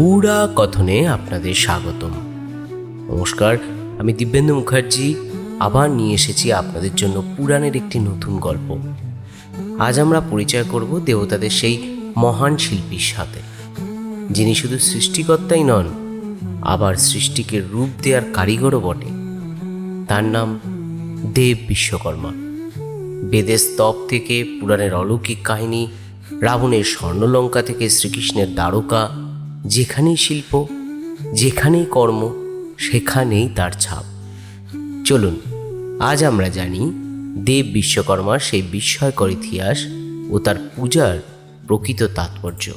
পুরা কথনে আপনাদের স্বাগতম। নমস্কার, আমি দিব্যেন্দু মুখার্জি, আবার নিয়ে এসেছি আপনাদের জন্য পুরাণের একটি নতুন গল্প। আজ আমরা পরিচয় করব দেবতাদের সেই মহান শিল্পীর সাথে, যিনি শুধু সৃষ্টিকর্তাই নন, আবার সৃষ্টিকে রূপ দেওয়ার কারিগরও বটে। তার নাম দেব বিশ্বকর্মা। বেদের স্তব থেকে পুরাণের অলৌকিক কাহিনী, রাবণের স্বর্ণলঙ্কা থেকে শ্রীকৃষ্ণের দ্বারকা যেখানেই শিল্প, যেখানেই কর্ম, সেখানেই তার ছাপ। চলুন, আজ আমরা জানি দেব বিশ্বকর্মার সেই বিস্ময়কর ইতিহাস ও তার পূজার প্রকৃত তাৎপর্য।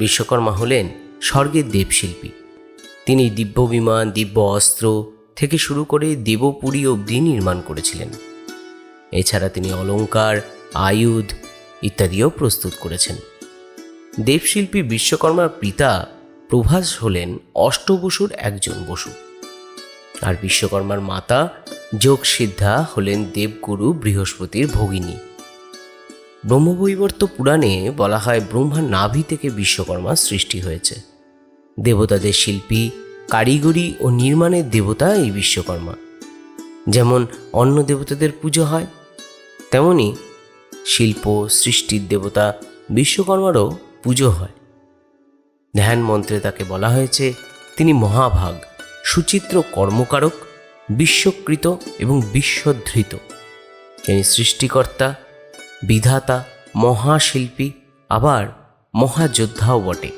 বিশ্বকর্মা হলেন স্বর্গের দেবশিল্পী। তিনি দিব্য বিমান, দিব্য অস্ত্র থেকে শুরু করে দেবপুরী অবধি নির্মাণ করেছিলেন। এছাড়া তিনি অলংকার আয়ুধ ইত্যাদিও প্রস্তুত করেছেন। দেবশিল্পী বিশ্বকর্মার পিতা প্রভাস হলেন অষ্টবসুর একজন বসু। আর বিশ্বকর্মার মাতা যোগসিদ্ধা হলেন দেবগুরু বৃহস্পতির ভগিনী। ব্রহ্মবৈবর্ত পুরাণে বলা হয় ব্রহ্মার নাভি থেকে বিশ্বকর্মা সৃষ্টি হয়েছে। দেবতাদের শিল্পী, কারিগরি ও নির্মাণের দেবতা এই বিশ্বকর্মা। যেমন অন্য দেবতাদের পুজো হয়, তেমনি শিল্প সৃষ্টির দেবতা বিশ্বকর্মারও পুজো হয়। ধ্যান মন্ত্রে তাকে বলা হয়েছে, তিনি মহাভাগ, সুচিত্র কর্মকারক, বিশ্বকৃত এবং বিশ্বধৃত। তিনি সৃষ্টিকর্তা বিধাতা, মহাশিল্পী, আবার মহাযোদ্ধাও বটে।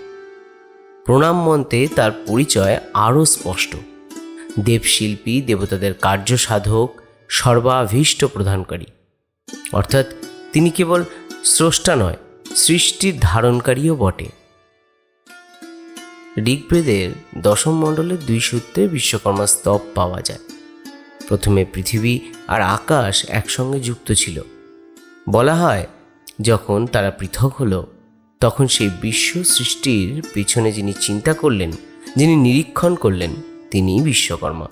প্রণাম মন্ত্রে তার পরিচয় আরও স্পষ্ট। দেবশিল্পী, দেবতাদের কার্য সাধক সর্বাভীষ্ট প্রদানকারী অর্থাৎ তিনি কেবল স্রষ্টা নয়, সৃষ্টির ধারণকারীও বটে। ঋগ্বেদের দশম মণ্ডলের দুই সূত্রে বিশ্বকর্মা স্তব পাওয়া যায়। প্রথমে পৃথিবী আর আকাশ একসঙ্গে যুক্ত ছিল। বলা হয়, যখন তারা পৃথক হলো, তখন সেই বিশ্ব সৃষ্টির পিছনে যিনি চিন্তা করলেন, যিনি নিরীক্ষণ করলেন তিনি বিশ্বকর্মা।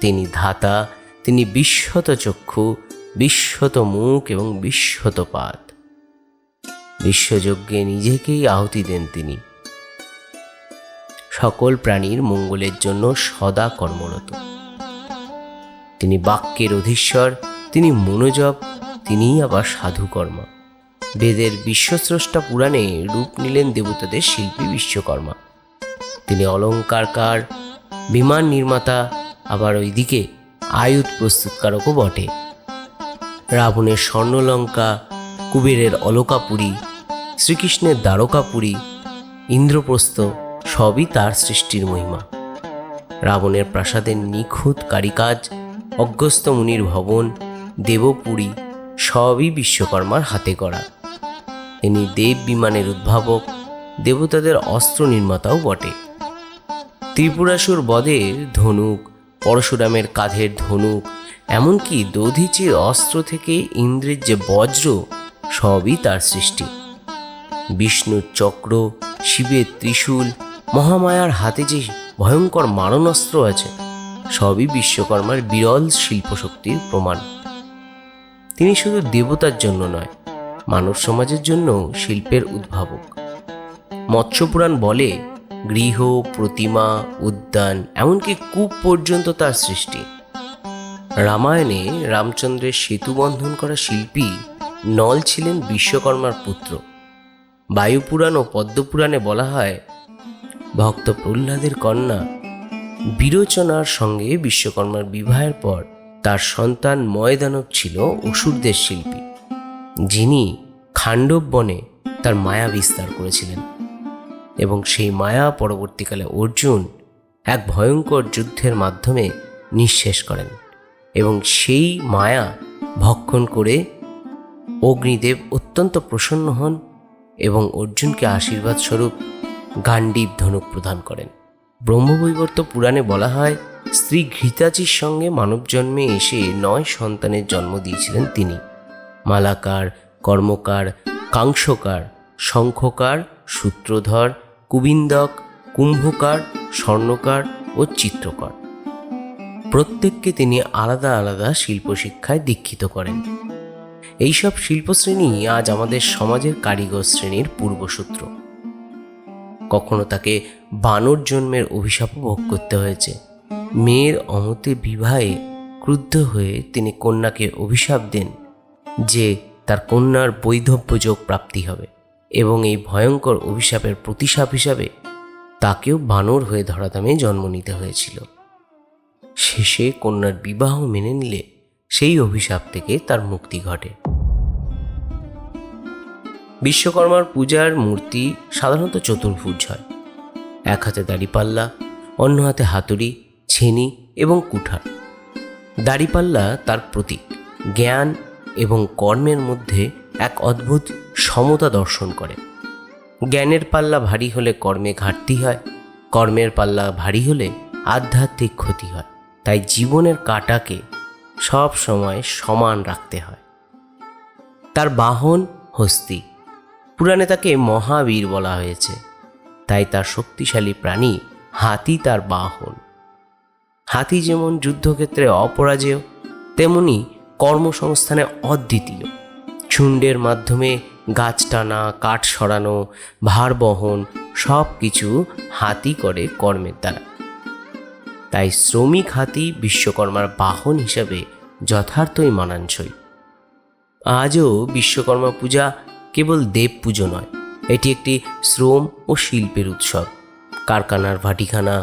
তিনি ধাতা, তিনি বিশ্বত চক্ষু, বিশ্বত মুখ এবং বিশ্বত পাত। বিশ্বযজ্ঞে নিজেকেই আহুতি দেন তিনি। সকল প্রাণীর মঙ্গলের জন্য সদা কর্মরত। তিনি বাক্যের অধীশ্বর, তিনি মনোজব তিনিই আবার সাধুকর্মা। বেদের বিশ্বস্রষ্টা পুরাণে রূপ নিলেন দেবতাদের শিল্পী বিশ্বকর্মা। তিনি অলঙ্কারকার, বিমান নির্মাতা, আবার ওইদিকে আয়ুধ প্রস্তুতকারকও বটে। রাবণের স্বর্ণলঙ্কা, কুবেরের অলকাপুরী, শ্রীকৃষ্ণের দ্বারকাপুরী, ইন্দ্রপ্রস্থ সবই তার সৃষ্টির মহিমা। রাবণের প্রাসাদের নিখুঁত কারিকাজ অজ্ঞস্ত মুনির ভবন, দেবপুরী সবই বিশ্বকর্মার হাতে করা তিনি দেব বিমানের উদ্ভাবক, দেবতাদের অস্ত্র নির্মাতাও বটে। ত্রিপুরাসুর বদের ধনুক, পরশুরামের কাঁধের ধনুক, এমনকি দধিচির অস্ত্র থেকে ইন্দ্রের যে বজ্র, সবই তার সৃষ্টি। বিষ্ণুর চক্র, শিবের ত্রিশূল, মহামায়ার হাতে যে ভয়ঙ্কর মারণাস্ত্র আছে, সবই বিশ্বকর্মার বিরল শিল্পশক্তির প্রমাণ। তিনি শুধু দেবতার জন্য নয়, মানব সমাজের জন্য শিল্পের উদ্ভাবক। মৎস্যপুরাণ বলে গৃহ, প্রতিমা, উদ্যান, এমনকি কূপ পর্যন্ত তার সৃষ্টি। রামায়ণে রামচন্দ্রের সেতু বন্ধন করা শিল্পী নল ছিলেন বিশ্বকর্মার পুত্র। বায়ুপুরাণ ও পদ্মপুরাণে বলা হয়, ভক্ত প্রহ্লাদের কন্যা বিরোচনার সঙ্গে বিশ্বকর্মার বিবাহের পর তার সন্তান ময়দানব ছিল অসুরদের শিল্পী, যিনি খাণ্ডব বনে তার মায়া বিস্তার করেছিলেন। এবং সেই মায়া পরবর্তীকালে অর্জুন এক ভয়ঙ্কর যুদ্ধের মাধ্যমে নিঃশেষ করেন এবং সেই মায়া ভক্ষণ করে অগ্নিদেব অত্যন্ত প্রসন্ন হন এবং অর্জুনকে আশীর্বাদ স্বরূপ গান্ডীব ধনুক প্রদান করেন। ব্রহ্মবৈবর্ত পুরাণে বলা হয় স্ত্রী ঘৃতাচির সঙ্গে মানবজন্মে এসে নয় সন্তানের জন্ম দিয়েছিলেন তিনি। মালাকার, কর্মকার কাংসকার শঙ্খকার, সূত্রধর, কুবিন্দক, কুম্ভকার, স্বর্ণকার ও চিত্রকর। প্রত্যেককে তিনি আলাদা আলাদা শিল্প শিক্ষায় দীক্ষিত করেন। এইসব শিল্পশ্রেণী আজ আমাদের সমাজের কারিগর শ্রেণির পূর্বসূত্র। কখনো তাকে বানর জন্মের অভিশাপ ভোগ করতে হয়েছে। মেয়ের অমতে বিবাহে ক্রুদ্ধ হয়ে তিনি কন্যাকে অভিশাপ দেন যে তার কন্যার বৈধব্যযোগ প্রাপ্তি হবে এবং এই ভয়ঙ্কর অভিশাপের প্রতিশাপ হিসাবে তাকেও বানর হয়ে ধরাধামে জন্ম নিতে হয়েছিল। শেষে কন্যার বিবাহ মেনে নিলে সেই অভিশাপ থেকে তার মুক্তি ঘটে। বিশ্বকর্মার পূজার মূর্তি সাধারণত চতুর্ভুজ হয়। এক হাতে দাড়িপাল্লা অন্য হাতে হাতুড়ি ছেনি এবং কুঠার। দাড়িপাল্লা তার প্রতীক, জ্ঞান এবং কর্মের মধ্যে এক অদ্ভুত সমতা দর্শন করে। জ্ঞানের পাল্লা ভারী হলে কর্মে ঘাটতি হয়, কর্মের পাল্লা ভারী হলে আধ্যাত্মিক ক্ষতি হয়। তাই জীবনের কাটাকে সব সময় সমান রাখতে হয়। তার বাহন হস্তি। পুরাণে তাকে মহাবীর বলা হয়েছে। তাই তার শক্তিশালী প্রাণী হাতি তার বাহন। হাতি যেমন যুদ্ধক্ষেত্রে অপরাজেয়, তেমনি কর্মসংস্থানে অদ্বিতীয়। চুণ্ডের মাধ্যমে গাছ টানা, কাঠ সরানো, ভার বহন সব কিছু হাতি করে কর্মের দ্বারা। তাই শ্রমিক হাতি বিশ্বকর্মার বাহন হিসাবে যথার্থই মানানসই। আজও বিশ্বকর্মা পূজা কেবল দেব পুজো নয়, এটি একটি শ্রম ও শিল্পের উৎসব। কারখানার ভাটিখানা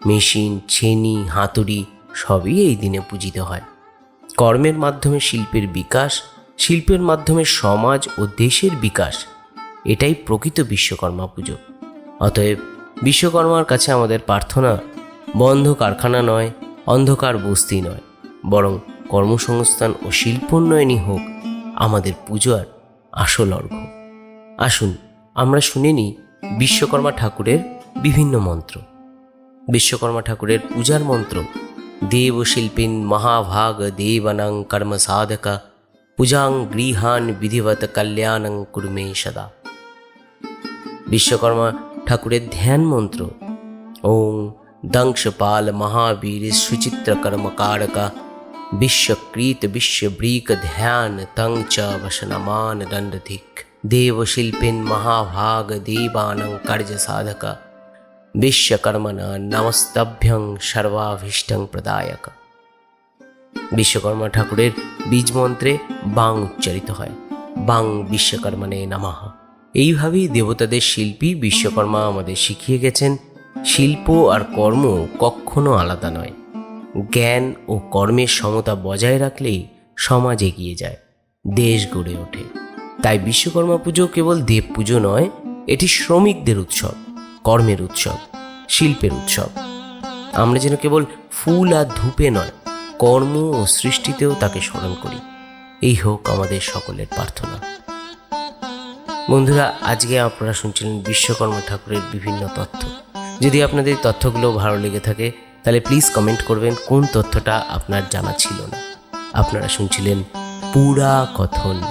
মেশিন, ছেনি, হাতুড়ি সবই এই দিনে পূজিত হয়। কর্মের মাধ্যমে শিল্পের বিকাশ, শিল্পের মাধ্যমে সমাজ ও দেশের বিকাশ, এটাই প্রকৃত বিশ্বকর্মা পুজো। অতএব বিশ্বকর্মার কাছে আমাদের প্রার্থনা, বন্ধ কারখানা নয়, অন্ধকার বস্তি নয়, বরং কর্মসংস্থান ও শিল্পোন্নয়নই হোক আমাদের পূজার আসল অর্ঘ্য। আসুন, আমরা শুনে নিই বিশ্বকর্মা ঠাকুরের বিভিন্ন মন্ত্র। বিশ্বকর্মা ঠাকুরের পূজার মন্ত্র। দেবশিল্পিন মহাভাগ দেবানাং কর্ম সাধকা, পূজাং গৃহান বিধিবত কল্যাণং কুর্মে সদা। বিশ্বকর্মা ঠাকুরের ধ্যান মন্ত্র, ওং দংশপাল মহাবীর সুচিত্র কর্মকারকা বিশ্বকৃত বিশ্বব্রীক ধ্যান তং চ বসনমান দণ্ডধিক। দেবশিল্পিন মহাভাগ দেবানং কার্য সাধকা বিশ্বকর্মণ নমস্তভ্যং সর্বাভীষ্টং প্রদায়ক। বিশ্বকর্মা ঠাকুরের বীজ মন্ত্রে বাং উচ্চারিত হয়। বাং বিশ্বকর্মণে নমঃ। এইভাবেই দেবতাদের শিল্পী বিশ্বকর্মা আমাদের শিখিয়ে গেছেন, শিল্প আর কর্ম কখনো আলাদা নয়। জ্ঞান ও কর্মের সমতা বজায় রাখলেই সমাজ এগিয়ে যায়, দেশ গড়ে ওঠে। তাই বিশ্বকর্মা পুজো কেবল দেব পুজো নয়, এটি শ্রমিকদের উৎসব। কর্মের উৎসব, শিল্পের উৎসব। আমরা যেন কেবল ফুল আর ধূপে নয়, কর্ম ও সৃষ্টিতেও তাকে স্মরণ করি। এই হোক আমাদের সকলের প্রার্থনা। বন্ধুরা, আজকে আপনারা শুনছিলেন বিশ্বকর্মা ঠাকুরের বিভিন্ন তথ্য। যদি আপনাদের তথ্যগুলো ভালো লেগে থাকে, তাহলে প্লিজ কমেন্ট করবেন, কোন তথ্যটা আপনার জানা ছিল না। আপনারা শুনছিলেন পুরা কথন